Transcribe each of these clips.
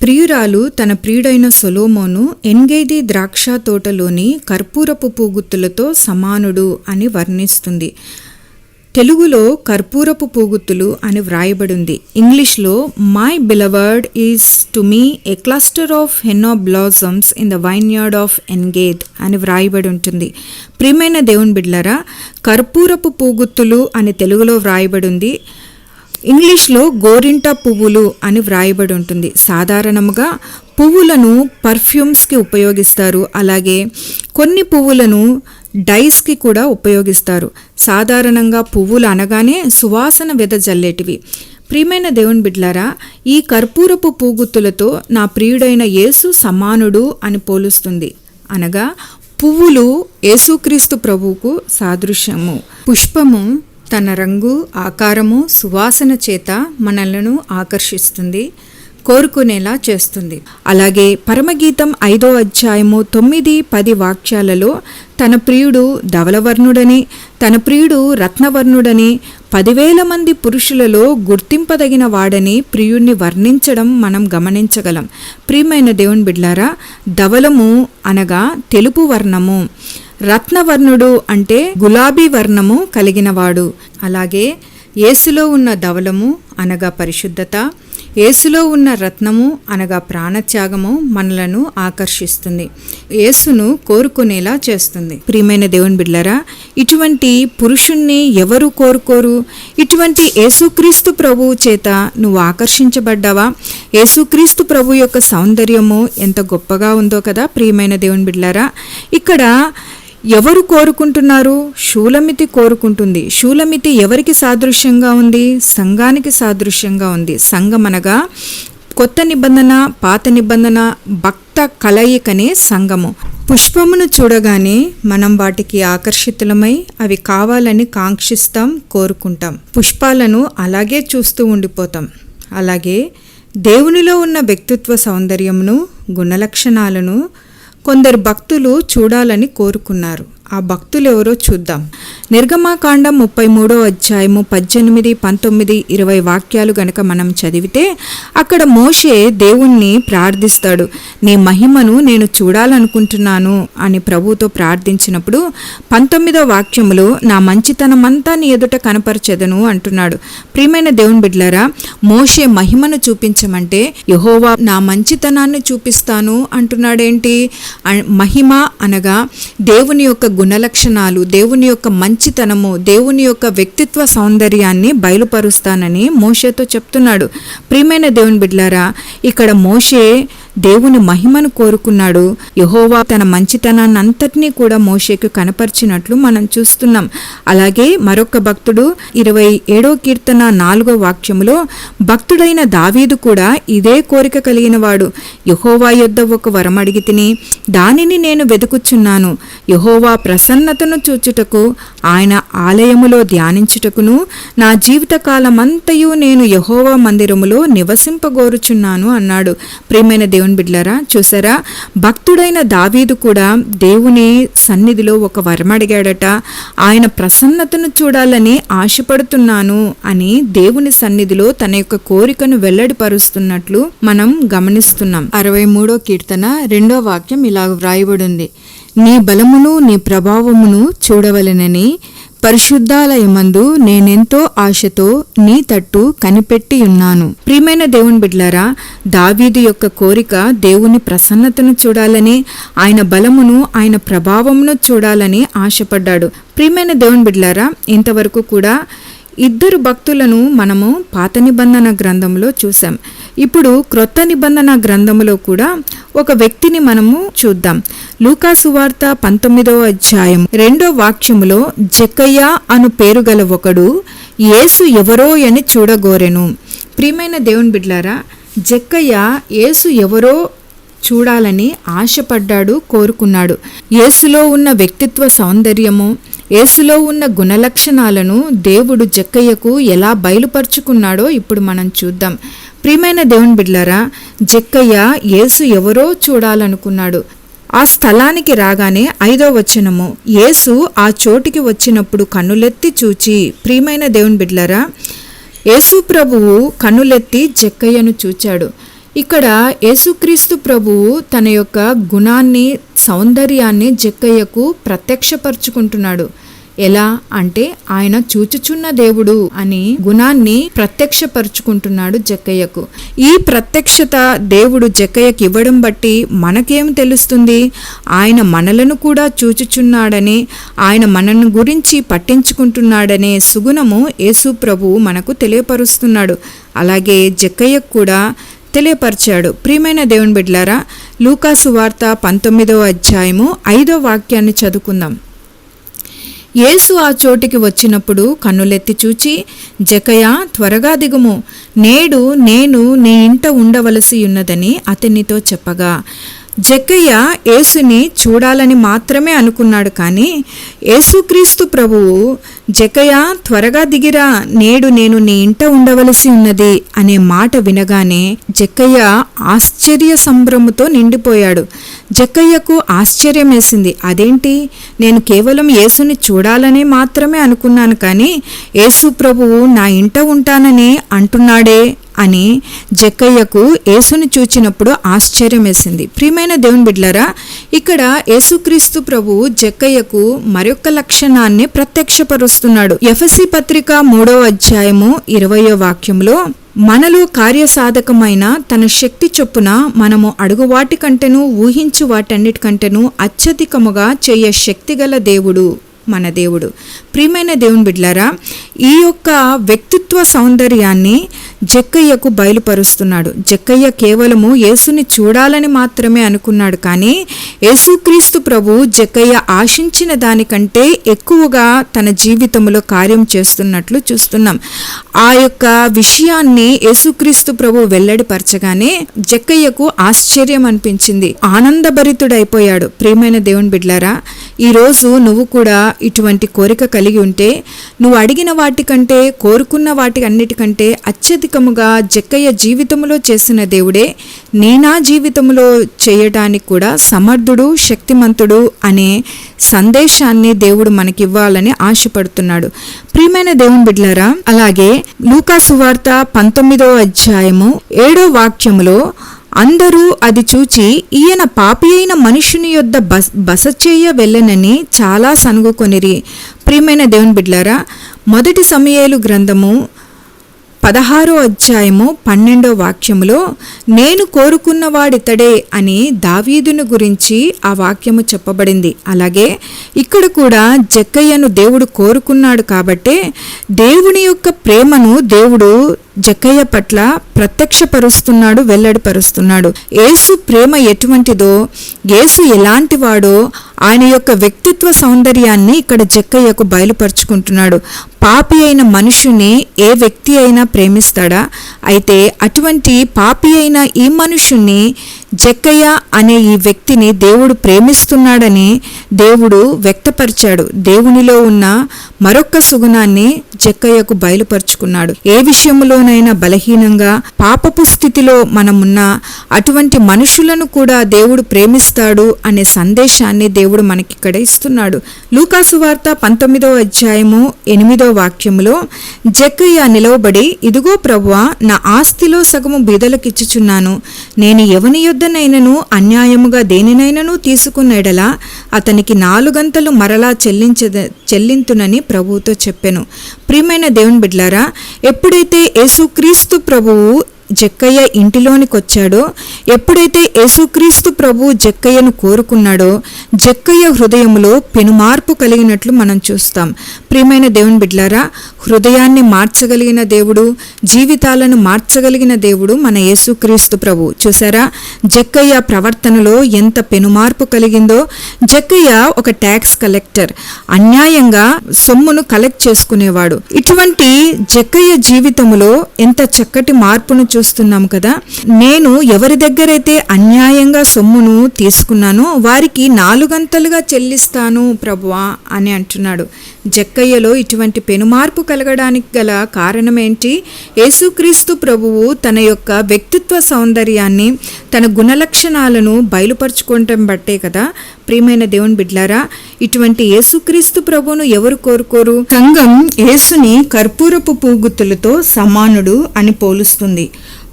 ప్రియురాలు తన ప్రియుడైన సొలోమోను ఎంగేది ద్రాక్ష తోటలోని కర్పూరపు పూగుత్తులతో సమానుడు అని వర్ణిస్తుంది. తెలుగులో కర్పూరపు పూగుత్తులు అని వ్రాయబడింది. ఇంగ్లీష్లో my beloved is to me a cluster of henna blossoms in the vineyard of Engedi అని వ్రాయబడి ఉంటుంది ప్రియమైన దేవుని బిడ్లరా కర్పూరపు పూగుత్తులు అని తెలుగులో వ్రాయబడి ఉంది ఇంగ్లీష్లో గోరింట పువ్వులు అని వ్రాయబడి ఉంటుంది సాధారణంగా పువ్వులను పర్ఫ్యూమ్స్కి ఉపయోగిస్తారు. అలాగే కొన్ని పువ్వులను డైస్కి కూడా ఉపయోగిస్తారు. సాధారణంగా పువ్వులు అనగానే సువాసన వెదజల్లేటివి ప్రియమైన దేవుని బిడ్లారా ఈ కర్పూరపు పూగుత్తులతో నా ప్రియుడైన యేసు సమానుడు అని పోలుస్తుంది. అనగా పువ్వులు యేసుక్రీస్తు ప్రభువుకు సాదృశ్యము. పుష్పము తన రంగు ఆకారము సువాసన చేత మనలను ఆకర్షిస్తుంది. కోరుకునేలా చేస్తుంది. అలాగే పరమగీతం ఐదో అధ్యాయము తొమ్మిది పది వాక్యాలలో తన ప్రియుడు ధవలవర్ణుడని తన ప్రియుడు రత్నవర్ణుడని పదివేల మంది పురుషులలో గుర్తింపదగిన వాడని ప్రియుణ్ణి వర్ణించడం మనం గమనించగలం. ప్రియమైన దేవుని బిడ్లారా ధవలము అనగా తెలుపు వర్ణము. రత్నవర్ణుడు అంటే గులాబీ వర్ణము కలిగినవాడు అలాగే యేసులో ఉన్న ధవలము అనగా పరిశుద్ధత. యేసులో ఉన్న రత్నము అనగా ప్రాణత్యాగము మనలను ఆకర్షిస్తుంది. యేసును కోరుకునేలా చేస్తుంది. ప్రియమైన దేవుని బిడ్లరా ఇటువంటి పురుషుణ్ణి ఎవరు కోరుకోరు? ఇటువంటి యేసుక్రీస్తు ప్రభువు చేత నువ్వు ఆకర్షించబడ్డావా? యేసుక్రీస్తు ప్రభు యొక్క సౌందర్యము ఎంత గొప్పగా ఉందో కదా ప్రియమైన దేవుని బిడ్లరా ఇక్కడ ఎవరు కోరుకుంటున్నారు? శూలమితి కోరుకుంటుంది. శూలమితి ఎవరికి సాదృశ్యంగా ఉంది? సంఘానికి సాదృశ్యంగా ఉంది. సంఘం అనగా కొత్త నిబంధన పాత నిబంధన భక్త కలయికనే సంఘము. పుష్పమును చూడగానే మనం వాటికి ఆకర్షితులమై అవి కావాలని కాంక్షిస్తాం కోరుకుంటాం. పుష్పాలను అలాగే చూస్తూ ఉండిపోతాం. అలాగే దేవునిలో ఉన్న వ్యక్తిత్వ సౌందర్యమును గుణలక్షణాలను కొందరు భక్తులు చూడాలని కోరుకున్నారు. ఆ భక్తులు ఎవరో చూద్దాం. నిర్గమాకాండం ముప్పై మూడో అధ్యాయము పద్దెనిమిది పంతొమ్మిది ఇరవై వాక్యాలు గనక మనం చదివితే అక్కడ మోషే దేవుణ్ణి ప్రార్థిస్తాడు. నీ మహిమను నేను చూడాలనుకుంటున్నాను అని ప్రభుతో ప్రార్థించినప్పుడు పంతొమ్మిదో వాక్యములో నా మంచితనమంతా నీ ఎదుట కనపరచెదను అంటున్నాడు. ప్రియమైన దేవుని బిడ్లరా మోషే మహిమను చూపించమంటే యహోవా నా మంచితనాన్ని చూపిస్తాను అంటున్నాడేంటి? మహిమ అనగా దేవుని యొక్క గుణలక్షణాలు దేవుని యొక్క మంచితనము దేవుని యొక్క వ్యక్తిత్వ సౌందర్యాన్ని బయలుపరుస్తానని మోషేతో చెప్తున్నాడు. ప్రియమైన దేవుని బిడ్లారా ఇక్కడ మోషే దేవుని మహిమను కోరుకున్నాడు. యహోవా తన మంచితనాన్ని అంతటినీ కూడా మోషేకు కనపరిచినట్లు మనం చూస్తున్నాం. అలాగే మరొక భక్తుడు ఇరవై ఏడో కీర్తన నాలుగో వాక్యములో భక్తుడైన దావీదు కూడా ఇదే కోరిక కలిగిన వాడు యహోవా యొద్ద ఒక వరం అడిగి తిని దానిని నేను వెతుకుచున్నాను యహోవా ప్రసన్నతను చూచుటకు ఆయన ఆలయములో ధ్యానించుటకును నా జీవిత కాలమంతయు నేను యహోవా మందిరములో నివసింపగోరుచున్నాను అన్నాడు. ప్రియమైన దేవుని బిడ్లరా చూసారా? భక్తుడైన దావీదు కూడా దేవుని సన్నిధిలో ఒక వరం అడిగాడట. ఆయన ప్రసన్నతను చూడాలని ఆశపడుతున్నాను అని దేవుని సన్నిధిలో తన యొక్క కోరికను వెల్లడిపరుస్తున్నట్లు మనం గమనిస్తున్నాం. అరవై మూడో కీర్తన రెండో వాక్యం ఇలా వ్రాయబడింది. నీ బలమును నీ ప్రభావమును చూడవలెనని పరిశుద్ధాలయమందు నేనెంతో ఆశతో నీ తట్టు కనిపెట్టి ఉన్నాను. ప్రియమైన దేవుని బిడ్లారా దావీదు యొక్క కోరిక దేవుని ప్రసన్నతను చూడాలని ఆయన బలమును ఆయన ప్రభావమును చూడాలని ఆశపడ్డాడు. ప్రియమైన దేవుని బిడ్లారా ఇంతవరకు కూడా ఇద్దరు భక్తులను మనము పాత నిబంధన గ్రంథంలో చూసాం ఇప్పుడు క్రొత్త నిబంధన గ్రంథములో కూడా ఒక వ్యక్తిని మనము చూద్దాం. లూకా సువార్త పంతొమ్మిదవ అధ్యాయం రెండో వాక్యములో జక్కయ్య అను పేరు గల ఒకడు యేసు ఎవరో అని చూడగోరెను. ప్రియమైన దేవుని బిడ్లారా జక్కయ్య యేసు ఎవరో చూడాలని ఆశపడ్డాడు కోరుకున్నాడు. యేసులో ఉన్న వ్యక్తిత్వ సౌందర్యము యేసులో ఉన్న గుణలక్షణాలను దేవుడు జక్కయ్యకు ఎలా బయలుపరుచుకున్నాడో ఇప్పుడు మనం చూద్దాం. ప్రియమైన దేవుని బిడ్లారా జక్కయ్య యేసు ఎవరో చూడాలనుకున్నాడు. ఆ స్థలానికి రాగానే ఐదో వచనము యేసు ఆ చోటికి వచ్చినప్పుడు కన్నులెత్తి చూచి ప్రియమైన దేవుని బిడ్లరా యేసు ప్రభువు కన్నులెత్తి జక్కయ్యను చూచాడు. ఇక్కడ యేసుక్రీస్తు ప్రభువు తన యొక్క గుణాన్ని సౌందర్యాన్ని జక్కయ్యకు ప్రత్యక్షపరుచుకుంటున్నాడు. ఎలా అంటే ఆయన చూచుచున్న దేవుడు అని గుణాన్ని ప్రత్యక్షపరుచుకుంటున్నాడు జక్కయ్యకు. ఈ ప్రత్యక్షత దేవుడు జక్కయ్యకి ఇవ్వడం బట్టి మనకేం తెలుస్తుంది? ఆయన మనలను కూడా చూచుచున్నాడని ఆయన మనను గురించి పట్టించుకుంటున్నాడనే సుగుణము యేసు ప్రభువు మనకు తెలియపరుస్తున్నాడు. అలాగే జక్కయ్యకు కూడా తెలియపరిచాడు. ప్రియమైన దేవుని బిడ్లారా లూకాసు వార్త పంతొమ్మిదవ అధ్యాయము ఐదో వాక్యాన్ని చదువుకుందాం. యేసు ఆ చోటికి వచ్చినప్పుడు కన్నులెత్తి చూచి జకయ త్వరగా దిగుము. నేడు నేను నీ ఇంట ఉండవలసి ఉన్నదని అతనితో చెప్పగా. జక్కయ్య యేసుని చూడాలని మాత్రమే అనుకున్నాడు కానీ యేసుక్రీస్తు ప్రభువు జకయ త్వరగా దిగిరా నేడు నేను నీ ఇంట ఉండవలసి ఉన్నది అనే మాట వినగానే జక్కయ్య ఆశ్చర్య సంభ్రముతో నిండిపోయాడు. జక్కయ్యకు ఆశ్చర్యం వేసింది అదేంటి? నేను కేవలం యేసుని చూడాలని మాత్రమే అనుకున్నాను కానీ యేసు ప్రభువు నా ఇంట ఉంటానని అంటున్నాడే అని జక్కయ్యకు యేసుని చూచినప్పుడు ఆశ్చర్యం వేసింది ప్రియమైన దేవుని బిడ్లరా ఇక్కడ యేసుక్రీస్తు ప్రభు జక్కయ్యకు మరొక లక్షణాన్ని ప్రత్యక్షపరుస్తున్నాడు ఎఫ్ఎస్సి పత్రిక మూడో అధ్యాయము ఇరవయో వాక్యంలో మనలో కార్యసాధకమైన తన శక్తి చొప్పున మనము అడుగు వాటికంటేనూ ఊహించు వాటన్నిటికంటేనూ అత్యధికముగా చేయ శక్తిగల దేవుడు. మన దేవుడు. ప్రియమైన దేవుని బిడ్లారా ఈ యొక్క వ్యక్తిత్వ సౌందర్యాన్ని జక్కయ్యకు బయలుపరుస్తున్నాడు. జక్కయ్య కేవలము యేసుని చూడాలని మాత్రమే అనుకున్నాడు కానీ యేసుక్రీస్తు ప్రభు జక్కయ్య ఆశించిన దానికంటే ఎక్కువగా తన జీవితంలో కార్యం చేస్తున్నట్లు చూస్తున్నాం. ఆ యొక్క విషయాన్ని యేసుక్రీస్తు ప్రభు వెల్లడిపరచగానే జక్కయ్యకు ఆశ్చర్యం అనిపించింది ఆనందభరితుడైపోయాడు. ప్రియమైన దేవుని బిడ్లారా ఈరోజు నువ్వు కూడా ఇటువంటి కోరిక కలిగి ఉంటే నువ్వు అడిగిన వాటికంటే కోరుకున్న వాటి అన్నిటికంటే అత్యధికముగా జక్కయ్య జీవితంలో చేసిన దేవుడే నేనా జీవితంలో చేయటానికి కూడా సమర్థుడు శక్తిమంతుడు అనే సందేశాన్ని దేవుడు మనకివ్వాలని ఆశపడుతున్నాడు. ప్రియమైన దేవుని బిడ్లారా అలాగే లూకా సువార్త పంతొమ్మిదో అధ్యాయము ఏడో వాక్యములో అందరూ అది చూచి ఈయన పాపి అయిన మనుషుని యొద్ద బస్ బస చేయ వెళ్ళనని చాలా సనుగుకొనిరి. ప్రియమైన దేవుని బిడ్లారా మొదటి సమయాలు గ్రంథము పదహారో అధ్యాయము పన్నెండో వాక్యములో నేను కోరుకున్నవాడితడే అని దావీదును గురించి ఆ వాక్యము చెప్పబడింది. అలాగే ఇక్కడ కూడా జక్కయ్యను దేవుడు కోరుకున్నాడు కాబట్టే దేవుని యొక్క ప్రేమను దేవుడు జక్కయ్య పట్ల ప్రత్యక్షపరుస్తున్నాడు వెల్లడిపరుస్తున్నాడు. యేసు ప్రేమ ఎటువంటిదో యేసు ఎలాంటివాడో ఆయన యొక్క వ్యక్తిత్వ సౌందర్యాన్ని ఇక్కడ జక్కయ్యకు బయలుపరుచుకుంటున్నాడు. పాపి అయిన మనుషుని ఏ వ్యక్తి అయినా ప్రేమిస్తాడా? అయితే అటువంటి పాపి అయిన ఈ మనుషుణ్ణి జక్కయ్య అనే ఈ వ్యక్తిని దేవుడు ప్రేమిస్తున్నాడని దేవుడు వ్యక్తపరిచాడు. దేవునిలో ఉన్న మరొక్క సుగుణాన్ని జక్కయ్యకు బయలుపరుచుకున్నాడు. ఏ విషయంలోనైనా బలహీనంగా పాపపు స్థితిలో మనమున్నా అటువంటి మనుషులను కూడా దేవుడు ప్రేమిస్తాడు అనే సందేశాన్ని దేవుడు మనకిక్కడ ఇస్తున్నాడు. లూకాసు వార్త పంతొమ్మిదో అధ్యాయము ఎనిమిదో వాక్యములో జక్కయ్య నిలవబడి ఇదిగో ప్రభువా నా ఆస్తిలో సగము బీదలకిచ్చుచున్నాను. నేను ఎవని ఏదనైనను అన్యాయముగా దేనినైనను తీసుకున్నెడలా అతనికి నాలుగంతలు మరలా చెల్లించ చెల్లింతునని ప్రభువుతో చెప్పెను. ప్రియమైన దేవుని బిడ్లారా ఎప్పుడైతే యేసుక్రీస్తు ప్రభువు జక్కయ్య ఇంటిలోనికి వచ్చాడో ఎప్పుడైతే యేసుక్రీస్తు ప్రభు జక్కయ్యను కోరుకున్నాడో జక్కయ్య హృదయంలో పెనుమార్పు కలిగినట్లు మనం చూస్తాం. ప్రియమైన దేవుని బిడ్లారా హృదయాన్ని మార్చగలిగిన దేవుడు జీవితాలను మార్చగలిగిన దేవుడు మన యేసుక్రీస్తు ప్రభు. చూసారా? జక్కయ్య ప్రవర్తనలో ఎంత పెనుమార్పు కలిగిందో జక్కయ్య ఒక ట్యాక్స్ కలెక్టర్ అన్యాయంగా సొమ్మును కలెక్ట్ చేసుకునేవాడు. ఇటువంటి జక్కయ్య జీవితంలో ఎంత చక్కటి మార్పును చూ చూస్తున్నాం కదా. నేను ఎవరి దగ్గరైతే అన్యాయంగా సొమ్మును తీసుకున్నానో వారికి నాలుగంతలుగా చెల్లిస్తాను ప్రభువా అని అంటున్నాడు. జక్కయ్యలో ఇటువంటి పెనుమార్పు కలగడానికి గల కారణం ఏంటి యేసుక్రీస్తు ప్రభువు తన యొక్క వ్యక్తిత్వ సౌందర్యాన్ని తన గుణలక్షణాలను బయలుపరుచుకోవటం బట్టే కదా? ప్రియమైన దేవుని బిడ్లారా ఇటువంటి యేసుక్రీస్తు ప్రభువును ఎవరు కోరుకోరు? సంఘం యేసుని కర్పూరపు పూగుతులతో సమానుడు అని పోలుస్తుంది.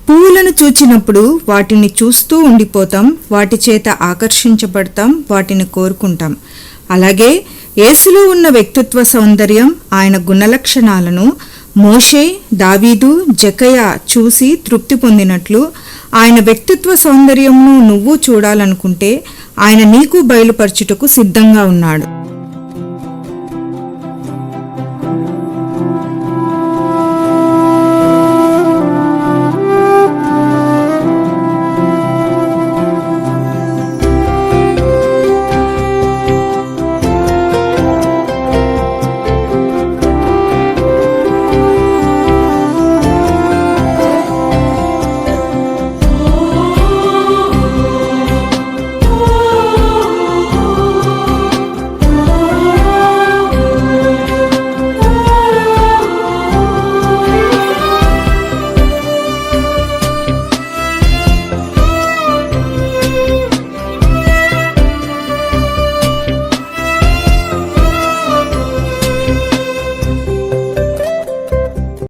పువ్వులను చూచినప్పుడు వాటిని చూస్తూ ఉండిపోతాం వాటి చేత ఆకర్షించబడతాం వాటిని కోరుకుంటాం. అలాగే యేసులో ఉన్న వ్యక్తిత్వ సౌందర్యం ఆయన గుణలక్షణాలను మోషే దావీదు జకయ చూసి తృప్తి పొందినట్లు ఆయన వ్యక్తిత్వ సౌందర్యంను నువ్వు చూడాలనుకుంటే ఆయన నీకు బయలుపరచుటకు సిద్ధంగా ఉన్నాడు.